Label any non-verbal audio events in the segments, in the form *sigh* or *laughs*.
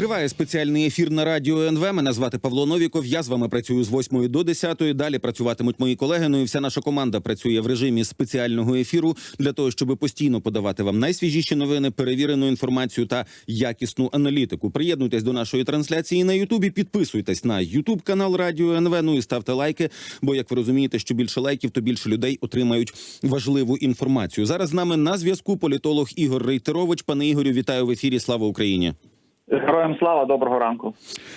Триває спеціальний ефір на радіо НВ. Мене звати Павло Новіков. Я з вами працюю з 8 до 10. Далі працюватимуть мої колеги. Ну і вся наша команда працює в режимі спеціального ефіру для того, щоб постійно подавати вам найсвіжіші новини, перевірену інформацію та якісну аналітику. Приєднуйтесь до нашої трансляції на Ютубі. Підписуйтесь на Ютуб канал Радіо НВ. Ну і ставте лайки. Бо як ви розумієте, що більше лайків, то більше людей отримають важливу інформацію. Зараз з нами на зв'язку політолог Ігор Рейтерович. Пане Ігорю, вітаю в ефірі. Слава Україні. Героям слава, доброго ранку.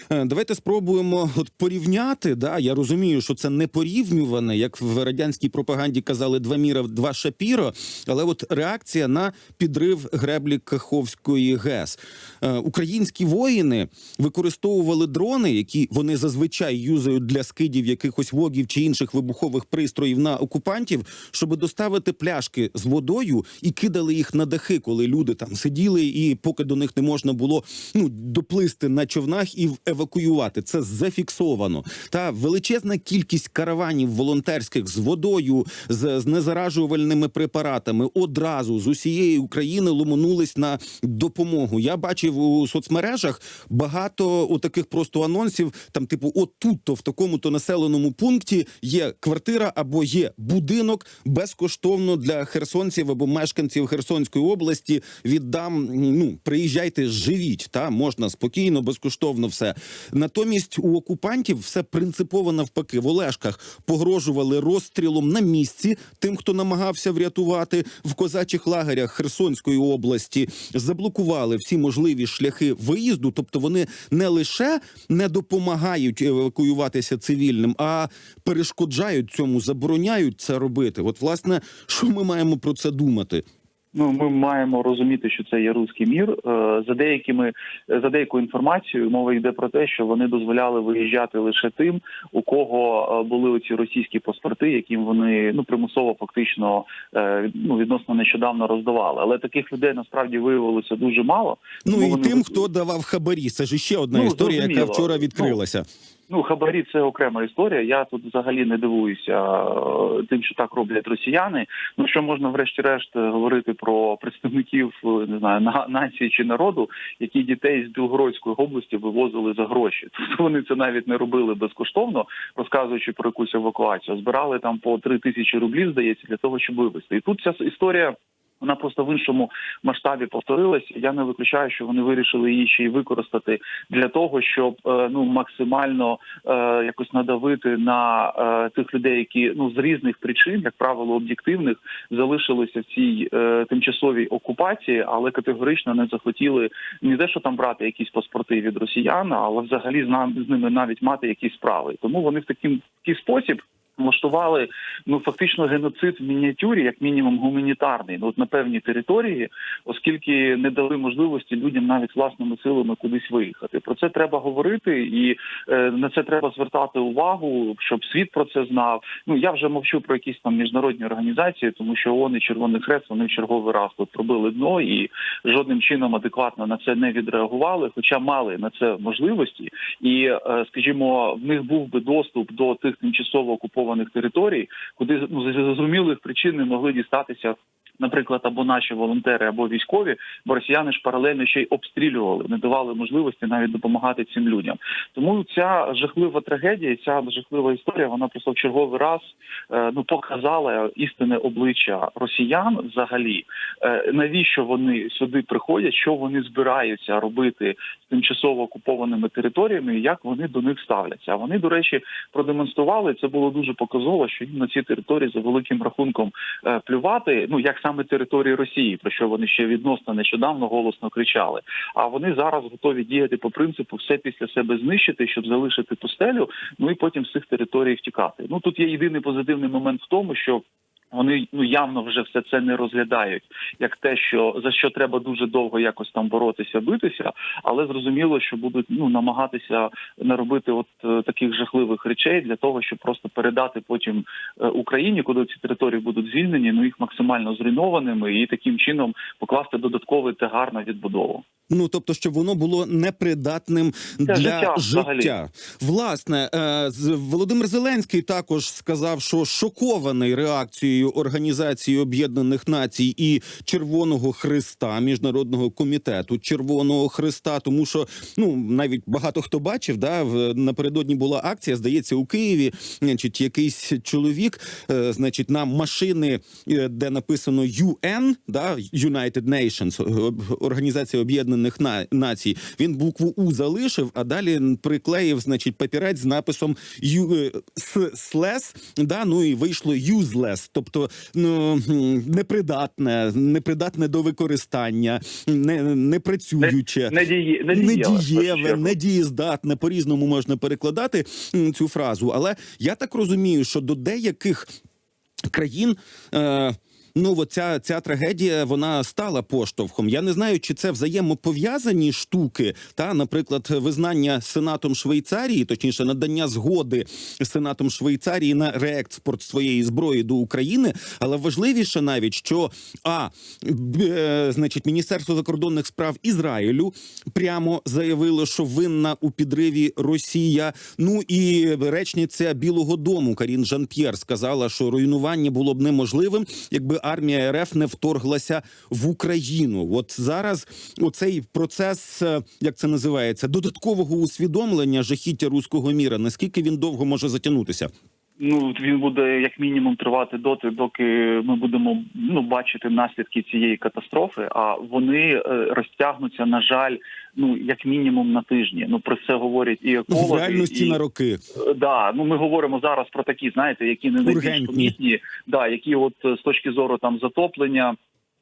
Е, Давайте спробуємо от порівняти. Да, я розумію, що це не порівнюване, як в радянській пропаганді казали два міра, два шапіро. Але от реакція на підрив греблі Каховської ГЕС. Е, Українські воїни використовували дрони, які вони зазвичай юзають для скидів якихось вогів чи інших вибухових пристроїв на окупантів, щоб доставити пляшки з водою і кидали їх на дахи, коли люди там сиділи, і поки до них не можна було ну доплисти на човнах і евакуювати. Це зафіксовано. Та величезна кількість караванів волонтерських з водою, з, з незаражувальними препаратами одразу з усієї України ломанулись на допомогу. Я бачив у соцмережах багато у таких просто анонсів. Там, типу, от тут то в такому-то населеному пункті є квартира або є будинок безкоштовно для херсонців або мешканців Херсонської області. Віддам ну приїжджайте, живіть. Та можна спокійно, безкоштовно все. Натомість у окупантів все принципово навпаки. В Олешках погрожували розстрілом на місці тим, хто намагався врятувати в козачих лагерях Херсонської області. Заблокували всі можливі шляхи виїзду. Тобто вони не лише не допомагають евакуюватися цивільним, а перешкоджають цьому, забороняють це робити. От, власне, що ми маємо про це думати? Ну ми маємо розуміти, що це є руський мір. Е, За деякими за деякою інформацією мова йде про те, що вони дозволяли виїжджати лише тим, у кого е, були оці російські паспорти, яким вони ну примусово фактично е, ну відносно нещодавно роздавали. Але таких людей насправді виявилося дуже мало. Ну і вони тим, хто давав хабарі. Це ж ще одна Ну, історія, яка вчора відкрилася. Ну, хабарі це окрема історія. Я тут взагалі не дивуюся е, тим, що так роблять росіяни. Ну що можна, врешті-решт, е, говорити про представників е, не знаю на- нації чи народу, які дітей з Білгородської області вивозили за гроші. Тобто вони це навіть не робили безкоштовно, розказуючи про якусь евакуацію. Збирали там по три тисячі рублів, здається, для того, щоб вивезти. І тут ця історія. Вона просто в іншому масштабі повторилась. Я не виключаю, що вони вирішили її ще й використати для того, щоб е, ну максимально е, якось надавити на е, тих людей, які ну з різних причин, як правило, об'єктивних, залишилися в цій тимчасовій окупації, але категорично не захотіли ні те, що там брати якісь паспорти від росіян, але взагалі з ними навіть мати якісь справи. Тому вони в таким такий спосіб. Влаштували ну фактично геноцид в мініатюрі, як мінімум гуманітарний, ну от на певній території, оскільки не дали можливості людям навіть власними силами кудись виїхати. Про це треба говорити, і е, на це треба звертати увагу, щоб світ про це знав. Ну я вже мовчу про якісь там міжнародні організації, тому що ООН і Червоний Хрест вони в черговий раз тут пробили дно і жодним чином адекватно на це не відреагували, хоча мали на це можливості, і е, скажімо, в них був би доступ до тих тимчасово окупованих територій, куди ну з зрозумілих причин не могли дістатися. Наприклад, або наші волонтери, або військові, бо росіяни ж паралельно ще й обстрілювали, не давали можливості навіть допомагати цим людям. Тому ця жахлива трагедія, ця жахлива історія, вона просто в черговий раз е, ну показала істинне обличчя росіян взагалі. Е, навіщо вони сюди приходять, що вони збираються робити з тимчасово окупованими територіями, і як вони до них ставляться. Вони, до речі, продемонстрували це було дуже показово, що їм на ці території за великим рахунком е, плювати. Ну як саме території Росії, про що вони ще відносно нещодавно голосно кричали. А вони зараз готові діяти по принципу все після себе знищити, щоб залишити пустелю, ну і потім з цих територій втікати. Ну тут є єдиний позитивний момент в тому, що. Вони ну явно вже все це не розглядають як те, що за що треба дуже довго якось там боротися, битися, але зрозуміло, що будуть ну намагатися не робити от е, таких жахливих речей для того, щоб просто передати потім е, Україні, куди ці території будуть звільнені, ну їх максимально зруйнованими, і таким чином покласти додатковий тягар на відбудову. Ну тобто, щоб воно було непридатним для життя життя. Власне, е, Володимир Зеленський також сказав, що шокований реакцією підтримкою Організації Об'єднаних Націй і Червоного Христа, міжнародного комітету Червоного Христа, тому що ну навіть багато хто бачив, да напередодні була акція, здається, у Києві. Значить, якийсь чоловік, е, значить, на машини, е, де написано UN, да United Nations, Організація Об'єднаних Націй. Він букву У залишив, а далі приклеїв, значить, папірець з написом «Ю- е, слес, да, ну і вийшло useless, тобто ну, непридатне, непридатне до використання, не, не працююче. Недієве, не не недієздатне, по-різному можна перекладати цю фразу. Але я так розумію, що до деяких країн. Е, Ну, от ця, ця трагедія вона стала поштовхом. Я не знаю, чи це взаємопов'язані штуки. Та, наприклад, визнання Сенатом Швейцарії, точніше, надання згоди Сенатом Швейцарії на реекспорт своєї зброї до України. Але важливіше навіть, що а е, значить, Міністерство закордонних справ Ізраїлю прямо заявило, що винна у підриві Росія. Ну і речниця Білого Дому Карін Жан-П'єр сказала, що руйнування було б неможливим, якби армія РФ не вторглася в Україну. От зараз оцей процес, е, як це називається, додаткового усвідомлення жахіття руського міра. Наскільки він довго може затягнутися? Ну він буде як мінімум тривати доти, доки ми будемо ну бачити наслідки цієї катастрофи. А вони е, розтягнуться, на жаль, ну як мінімум на тижні. Ну про це говорять і Ну, екологи. в реальності і... на роки. Е, Да, ну ми говоримо зараз про такі, знаєте, які не найбільш помітні, да, які от е, з точки зору там затоплення.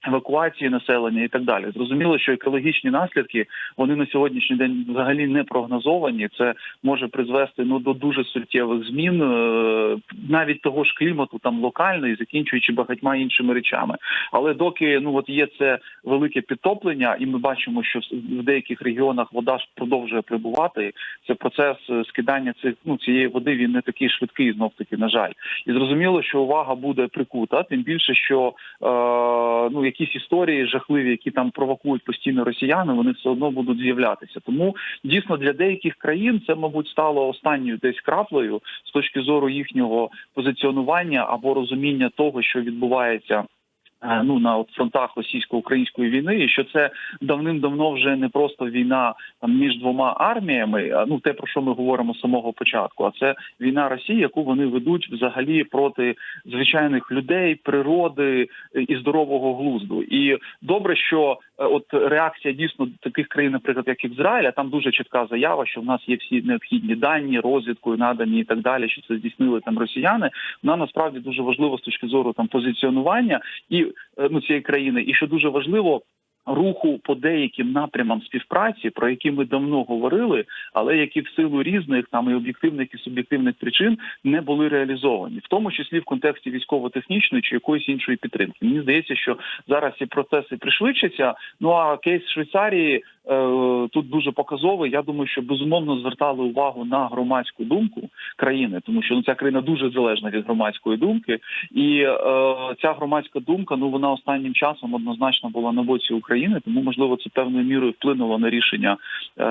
Евакуації населення і так далі, зрозуміло, що екологічні наслідки вони на сьогоднішній день взагалі не прогнозовані. Це може призвести ну до дуже суттєвих змін, е, навіть того ж клімату, там локально і закінчуючи багатьма іншими речами. Але доки ну от є це велике підтоплення, і ми бачимо, що в деяких регіонах вода продовжує прибувати. Це процес е, скидання цих ну цієї води. Він не такий швидкий, знов таки, на жаль, і зрозуміло, що увага буде прикута, тим більше, що е, ну якісь історії жахливі, які там провокують постійно росіяни, вони все одно будуть з'являтися. Тому дійсно для деяких країн це, мабуть, стало останньою десь краплею з точки зору їхнього позиціонування або розуміння того, що відбувається. Е, Ну на фронтах російсько-української війни, і що це давним-давно вже не просто війна між двома арміями, а ну те про що ми говоримо з самого початку. А це війна Росії, яку вони ведуть взагалі проти звичайних людей, природи і здорового глузду. І добре, що от реакція дійсно таких країн, наприклад, як Ізраїля, там дуже чітка заява, що в нас є всі необхідні дані, розвідкою надані і так далі, що це здійснили там росіяни. Вона насправді дуже важлива з точки зору там позиціонування і е, ну цієї країни, і що дуже важливо. Руху по деяким напрямам співпраці, про які ми давно говорили, але які в силу різних там і об'єктивних і суб'єктивних причин не були реалізовані, в тому числі в контексті військово-технічної чи якоїсь іншої підтримки. Мені здається, що зараз ці процеси пришвидшаться. Ну а кейс Швейцарії тут дуже показовий. Я думаю, що безумовно звертали увагу на громадську думку країни, тому що ну ця країна дуже залежна від громадської думки, і е, ця громадська думка, ну вона останнім часом однозначно була на боці України, тому можливо це певною мірою вплинуло на рішення е,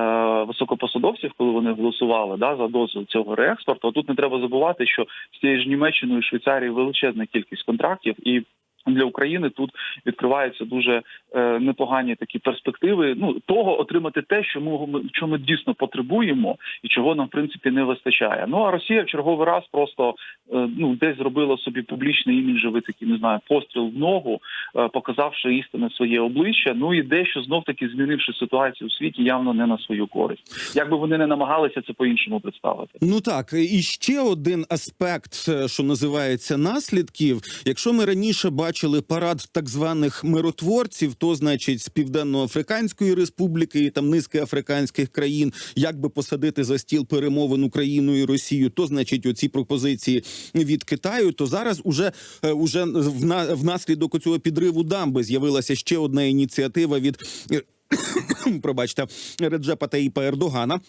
високопосадовців, коли вони голосували да за дозвіл цього реекспорту. А тут не треба забувати, що з цією ж Німеччиною і Швейцарією величезна кількість контрактів і. Для України тут відкриваються дуже е, непогані такі перспективи. Ну того отримати те, що ми що ми дійсно потребуємо, і чого нам в принципі не вистачає. Ну а Росія в черговий раз просто е, ну десь зробила собі публічний іміджевий такий, не знаю, постріл в ногу, е, показавши істинне своє обличчя. Ну і дещо знов таки змінивши ситуацію у світі, явно не на свою користь. Якби вони не намагалися це по-іншому представити. Ну так, і ще один аспект, е, що називається наслідків. Якщо ми раніше бачили парад так званих миротворців, то значить з Південно-Африканської Республіки і там низки африканських країн, як би посадити за стіл перемовин Україну і Росію, то значить оці пропозиції від Китаю. То зараз уже, е, уже внаслідок цього підриву дамби з'явилася ще одна ініціатива від *coughs* пробачте Реджепа Таїпа Ердогана.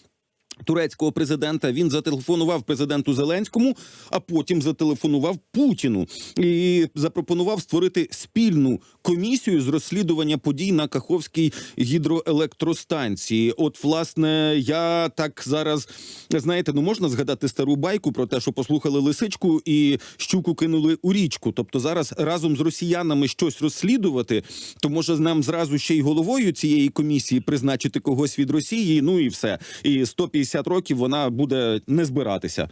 Турецького президента він зателефонував президенту Зеленському, а потім зателефонував Путіну і запропонував створити спільну комісію з розслідування подій на Каховській гідроелектростанції. От, власне, я так зараз знаєте, ну можна згадати стару байку про те, що послухали лисичку і щуку кинули у річку. Тобто зараз разом з росіянами щось розслідувати, то може нам зразу ще й головою цієї комісії призначити когось від Росії. Ну і все. І 150 років вона буде не збиратися.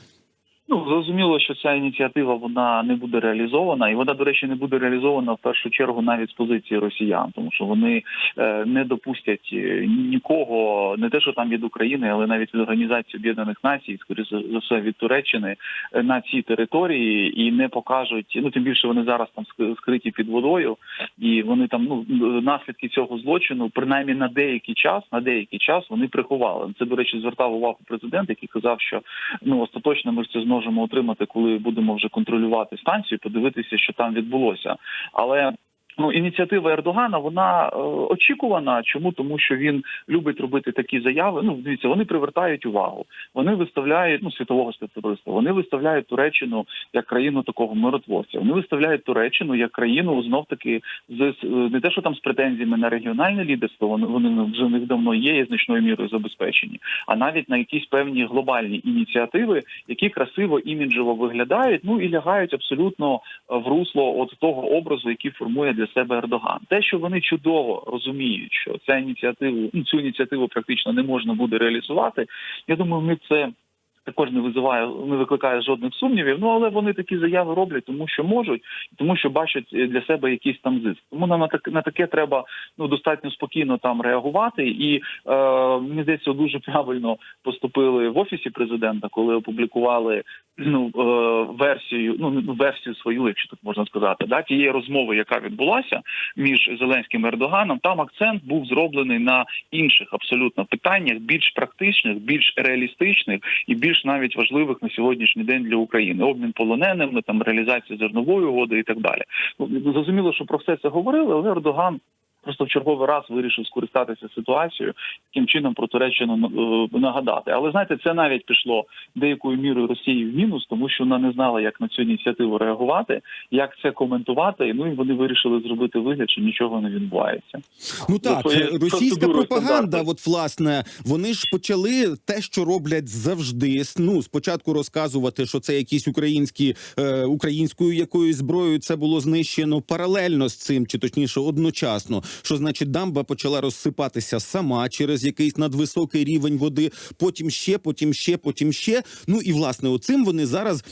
Ну зрозуміло, що ця ініціатива вона не буде реалізована, і вона, до речі, не буде реалізована в першу чергу навіть з позиції росіян, тому що вони е, не допустять е, нікого, не те, що там від України, але навіть від організації Об'єднаних Націй, скоріше за все від Туреччини е, на цій території і не покажуть. Ну тим більше вони зараз там ск- скриті під водою, і вони там ну наслідки цього злочину, принаймні на деякий час, на деякий час вони приховали. Це до речі, звертав увагу президент, який казав, що ну остаточно ми ж це зможемо отримати, коли будемо вже контролювати станцію, подивитися, що там відбулося. Але ну ініціатива Ердогана вона е, очікувана. Чому тому, що він любить робити такі заяви? Ну дивіться, вони привертають увагу. Вони виставляють ну світового співтовариства. Вони виставляють Туреччину як країну такого миротворця. Вони виставляють Туреччину як країну знов таки з не те, що там з претензіями на регіональне лідерство. Вони вони вже в давно є і значною мірою забезпечені, а навіть на якісь певні глобальні ініціативи, які красиво іміджево виглядають, ну і лягають абсолютно в русло от того образу, який формує для себе Ердоган. Те, що вони чудово розуміють, що ця ініціатива ну, цю ініціативу практично не можна буде реалізувати. Я думаю, ми це. Також не визиває, не викликає жодних сумнівів. Ну але вони такі заяви роблять, тому що можуть, тому що бачать е, для себе якийсь там зиск. Тому нам на так на таке треба ну достатньо спокійно там реагувати. І е, мені здається, дуже правильно поступили в офісі президента, коли опублікували ну е, версію, ну ну, версію свою, якщо так можна сказати, да тієї розмови, яка відбулася між Зеленським і Ердоганом. Там акцент був зроблений на інших абсолютно питаннях, більш практичних, більш реалістичних і більш навіть важливих на сьогоднішній день для України. Обмін полоненими, там реалізація зернової угоди і так далі. Ну зрозуміло, що про все це говорили, але Ердоган. Просто в черговий раз вирішив скористатися ситуацією, таким чином про Туреччину е, нагадати. Але знаєте, це навіть пішло деякою мірою Росії в мінус, тому що вона не знала, як на цю ініціативу реагувати, як це коментувати. Ну і вони вирішили зробити вигляд, що нічого не відбувається. Ну так, своєю російська пропаганда, от власне, вони ж почали те, що роблять завжди. Ну, спочатку розказувати, що це якісь українські е, українською якоюсь зброєю це було знищено паралельно з цим, чи точніше одночасно. Що значить, дамба почала розсипатися сама через якийсь надвисокий рівень води. Потім ще, потім ще, потім ще. Ну і власне, оцим вони зараз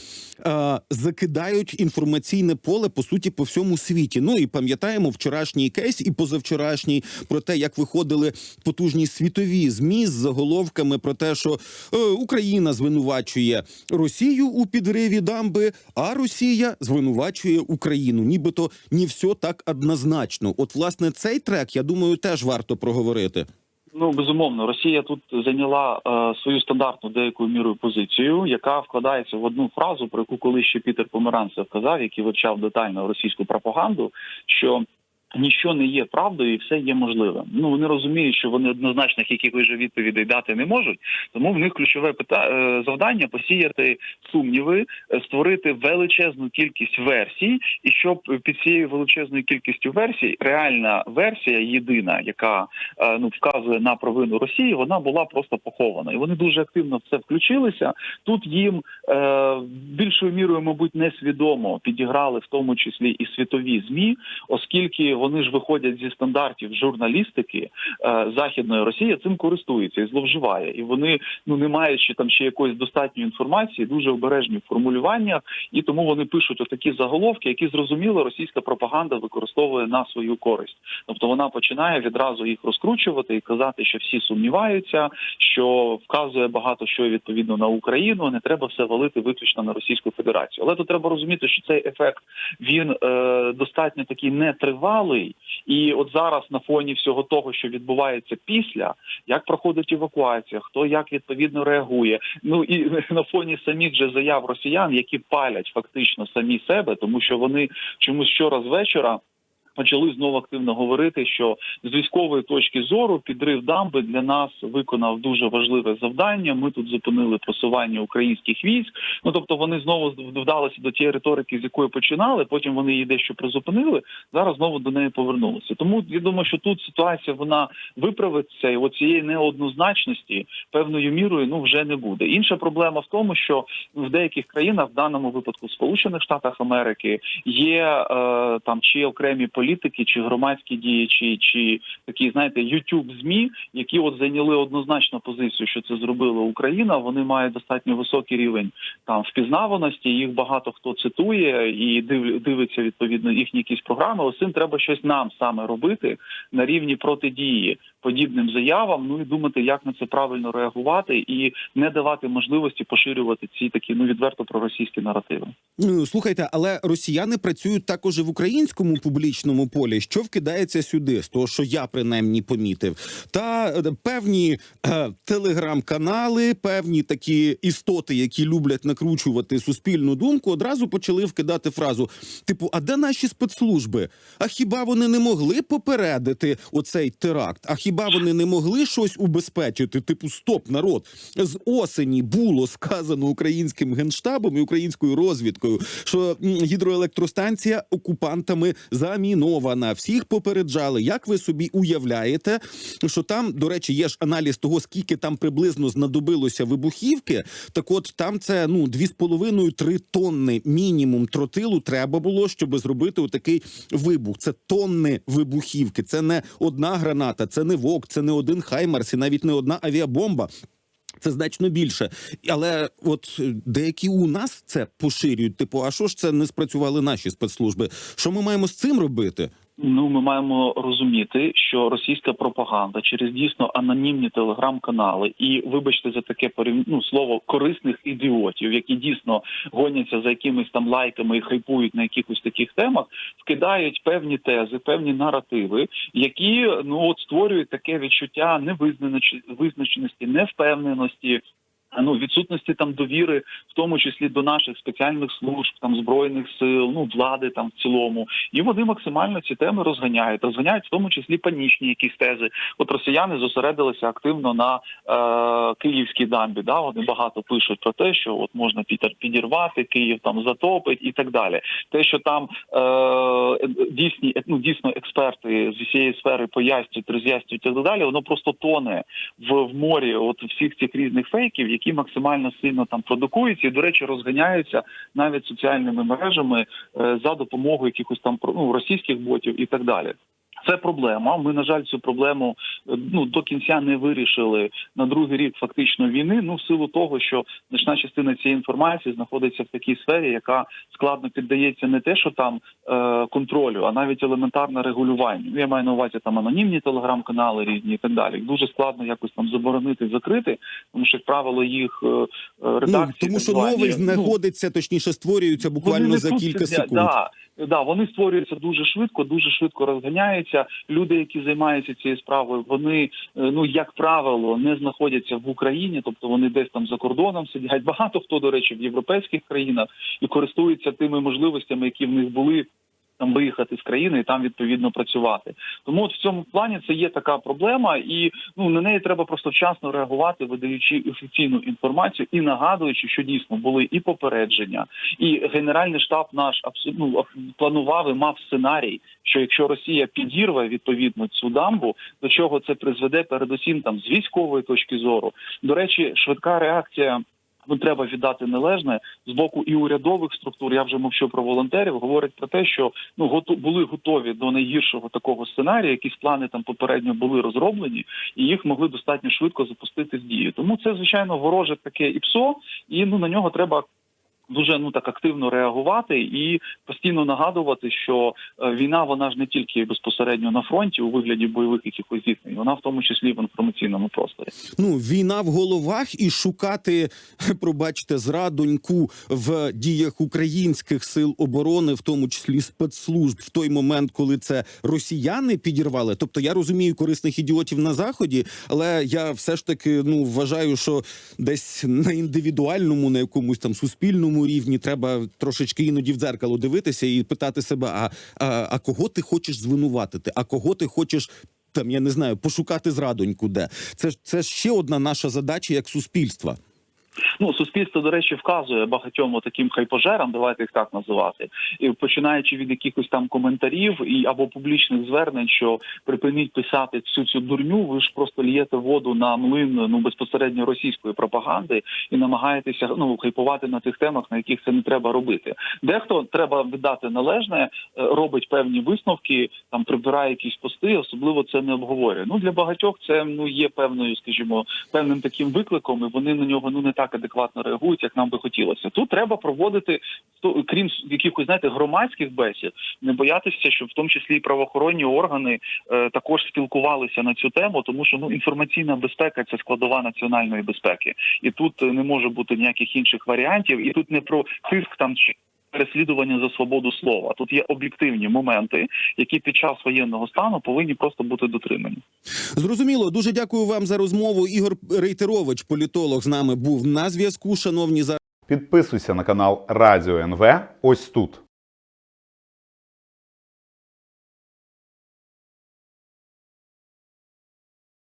е, закидають інформаційне поле по суті по всьому світі. Ну і пам'ятаємо вчорашній кейс і позавчорашній про те, як виходили потужні світові змі з заголовками про те, що е, Україна звинувачує Росію у підриві дамби, а Росія звинувачує Україну. Нібито не все так однозначно. От, власне, цей трек, я думаю, теж варто проговорити. Ну безумовно, Росія тут зайняла е, свою стандартну деякою мірою позицію, яка вкладається в одну фразу, про яку колись ще Пітер Померанцев казав, який вивчав детально російську пропаганду, що Ніщо не є правдою, і все є можливим. Ну вони розуміють, що вони однозначних якихось же відповідей дати не можуть. Тому в них ключове пита... е, завдання посіяти сумніви, е, створити величезну кількість версій, і щоб під цією величезною кількістю версій реальна версія, єдина, яка е, ну вказує на провину Росії, вона була просто похована. І вони дуже активно в це включилися. Тут їм е, більшою мірою, мабуть, несвідомо підіграли в тому числі і світові змі, оскільки вони ж виходять зі стандартів журналістики е, західної Росії, цим користується і зловживає. І вони, ну не маючи там ще якоїсь достатньої інформації, дуже обережні в формулюваннях, і тому вони пишуть отакі заголовки, які зрозуміло російська пропаганда використовує на свою користь. Тобто вона починає відразу їх розкручувати і казати, що всі сумніваються, що вказує багато що відповідно на Україну. Не треба все валити виключно на Російську Федерацію. Але тут треба розуміти, що цей ефект він е, достатньо такий нетривалий. І от зараз на фоні всього того, що відбувається після, як проходить евакуація, хто як відповідно реагує. Ну і *laughs* на фоні самих же заяв росіян, які палять фактично самі себе, тому що вони чомусь щора з вечора. Почали знову активно говорити, що з військової точки зору підрив дамби для нас виконав дуже важливе завдання. Ми тут зупинили просування українських військ. Ну тобто вони знову вдалися до тієї риторики, з якої починали. Потім вони її дещо призупинили. Зараз знову до неї повернулися. Тому я думаю, що тут ситуація вона виправиться, і оцієї неоднозначності певною мірою ну вже не буде. Інша проблема в тому, що в деяких країнах, в даному випадку в Сполучених Штатах Америки, є е, там чи окремі політики, чи громадські діячі, чи такі, знаєте, youtube змі, які от зайняли однозначну позицію, що це зробила Україна. Вони мають достатньо високий рівень там впізнаваності. Їх багато хто цитує і див, дивиться відповідно їхні якісь програми. Ось цим треба щось нам саме робити на рівні протидії подібним заявам. Ну і думати, як на це правильно реагувати, і не давати можливості поширювати ці такі ну відверто проросійські наративи. Ну слухайте, але росіяни працюють також і в українському публічному полі, що вкидається сюди, з того, що я принаймні помітив, та е, певні е, телеграм-канали, певні такі істоти, які люблять накручувати суспільну думку, одразу почали вкидати фразу: типу, а де наші спецслужби? А хіба вони не могли попередити оцей теракт? А хіба вони не могли щось убезпечити? Типу, стоп, народ з осені було сказано українським генштабом і українською розвідкою, що гідроелектростанція окупантами замінована. Всіх попереджали. Як ви собі уявляєте, що там, до речі, є ж аналіз того, скільки там приблизно знадобилося вибухівки? Так, от там це ну 2,5-3 тонни мінімум тротилу треба було, щоб зробити отакий вибух. Це тонни вибухівки. Це не одна граната, це не вок, це не один хаймарс і навіть не одна авіабомба. Це значно більше, але от деякі у нас це поширюють. Типу, а що ж це не спрацювали наші спецслужби? Що ми маємо з цим робити? Ну, ми маємо розуміти, що російська пропаганда через дійсно анонімні телеграм-канали і, вибачте, за таке порів- ну, слово корисних ідіотів, які дійсно гоняться за якимись там лайками і хайпують на якихось таких темах, вкидають певні тези, певні наративи, які ну от створюють таке відчуття невизнач- визначеності, невпевненості. Ну, відсутності там довіри, в тому числі до наших спеціальних служб, там збройних сил, ну влади там в цілому, і вони максимально ці теми розганяють. Розганяють в тому числі панічні якісь тези. От росіяни зосередилися активно на е, київській дамбі. Да, вони багато пишуть про те, що от можна підірвати, Київ там затопить і так далі. Те, що там е, дійсні ну, дійсно експерти з усієї сфери пояснюють, роз'яснюють і так далі, воно просто тоне в, в морі от всіх цих різних фейків, які максимально сильно там продукуються і, до речі, розганяються навіть соціальними мережами е, за допомогою якихось там ну, російських ботів і так далі. Це проблема. Ми на жаль цю проблему е, ну до кінця не вирішили на другий рік фактично війни. Ну в силу того, що значна частина цієї інформації знаходиться в такій сфері, яка складно піддається не те, що там е, контролю, а навіть елементарне регулювання. Ну, Я маю на увазі там анонімні телеграм-канали різні і так далі. Їх Дуже складно якось там заборонити, закрити, тому що як правило їх е, Ну редакції тому що звані, новий ну, точніше створюється буквально за кілька секунд. Да, да, вони створюються дуже швидко, дуже швидко розганяються. Люди, які займаються цією справою, вони е, ну як правило не знаходяться в Україні, тобто вони десь там за кордоном сидять. Багато хто, до речі, в європейських країнах і користуються тими можливостями, які в них були. Там виїхати з країни і там відповідно працювати. Тому от в цьому плані це є така проблема, і ну на неї треба просто вчасно реагувати, видаючи офіційну інформацію і нагадуючи, що дійсно були і попередження, і генеральний штаб наш ну, планував і мав сценарій, що якщо Росія підірве відповідно цю дамбу, до чого це призведе, передусім там з військової точки зору. До речі, швидка реакція. Ну, треба віддати належне з боку і урядових структур. Я вже мовчу про волонтерів. Говорять про те, що ну готу були готові до найгіршого такого сценарію. Якісь плани там попередньо були розроблені, і їх могли достатньо швидко запустити з дію. Тому це звичайно вороже таке ІПСО, і ну на нього треба. Дуже ну так активно реагувати і постійно нагадувати, що е, війна вона ж не тільки безпосередньо на фронті у вигляді бойових якихось зіткнень, вона в тому числі в інформаційному просторі. Ну, війна в головах і шукати, *laughs* пробачте, зрадоньку в діях українських сил оборони, в тому числі спецслужб, в той момент, коли це росіяни підірвали. Тобто я розумію корисних ідіотів на заході, але я все ж таки ну вважаю, що десь на індивідуальному, на якомусь там суспільному цьому рівні треба трошечки іноді в дзеркало дивитися і питати себе: а, а, а кого ти хочеш звинуватити? А кого ти хочеш? Там я не знаю, пошукати зрадоньку, де це це ще одна наша задача як суспільства. Ну, суспільство, до речі, вказує багатьом таким хайпожерам, давайте їх так називати, і починаючи від якихось там коментарів і або публічних звернень, що припиніть писати всю цю дурню, ви ж просто лієте воду на млин ну безпосередньо російської пропаганди і намагаєтеся ну хайпувати на тих темах, на яких це не треба робити. Дехто треба віддати належне, е, робить певні висновки, там прибирає якісь пости, особливо це не обговорює. Ну для багатьох це ну є певною, скажімо, певним таким викликом, і вони на нього ну не так адекватно реагують, як нам би хотілося. Тут треба проводити то- крім якихось знаєте громадських бесід, не боятися, щоб в тому числі і правоохоронні органи е, також спілкувалися на цю тему, тому що ну інформаційна безпека це складова національної безпеки, і тут е, не може бути ніяких інших варіантів, і тут не про тиск там чи. Переслідування за свободу слова тут є об'єктивні моменти, які під час воєнного стану повинні просто бути дотримані. Зрозуміло, дуже дякую вам за розмову. Ігор Рейтерович, політолог, з нами був на зв'язку. Шановні за Підписуйся на канал Радіо НВ ось тут.